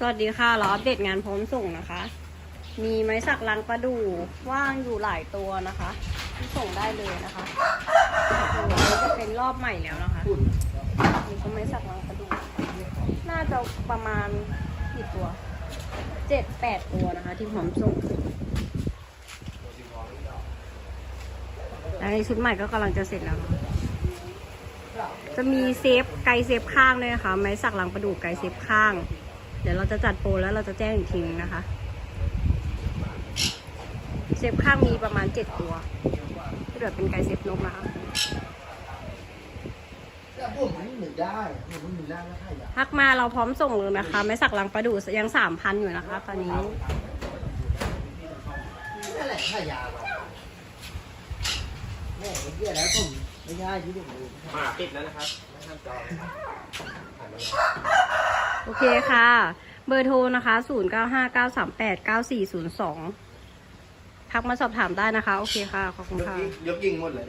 สวัสดีค่ะเราอัปเดตงานพร้อมส่งนะคะ มีไม้สักลังประดู่ว่างอยู่หลายตัวนะคะที่ส่งได้เลยนะคะตัวนี้จะเป็นรอบใหม่แล้วนะคะนี่ก็ไม้สักลังประดู่น่าจะประมาณกี่ตัวเจ็ดแปดตัวนะคะ ที่พร้อมส่งและในชุดใหม่ก็กำลังจะเสร็จแล้วนะคะจะมีเซฟไกลเซฟข้างด้วยนะคะไม้สักลังประดูไกลเซฟข้าง ดี๋ยวเราจะจัดโปรแล้วเราจะแจ้งอีกทีนึงนะคะเซฟข้างมีประมาณเจ็ดตัวที่เหลือเป็นไก่เซฟนกนะคะแต่ผมมันหนึ่งได้ผมมันหนึ่งได้ไม่ใช่เหรอทักมาเราพร้อมส่งเลยนะคะไม้สักลังประดู่ยังสามพันอยู่นะคะ ตอนนี้นั่นแหละขายาวอะแม่ไอ้เหี้ยแล้วผมไม่ได้ที่ผมดู มาปิดแล้วนะครับไม่ห้ามจองนะครับถ่ายมาเลย โอเคค่ะ เบอร์โทรนะคะ 0 9 5 9 3 8 9 4 0 2ทักมาสอบถามได้นะคะ โอเคค่ะ ขอบคุณค่ะ ยกยิงหมดเลย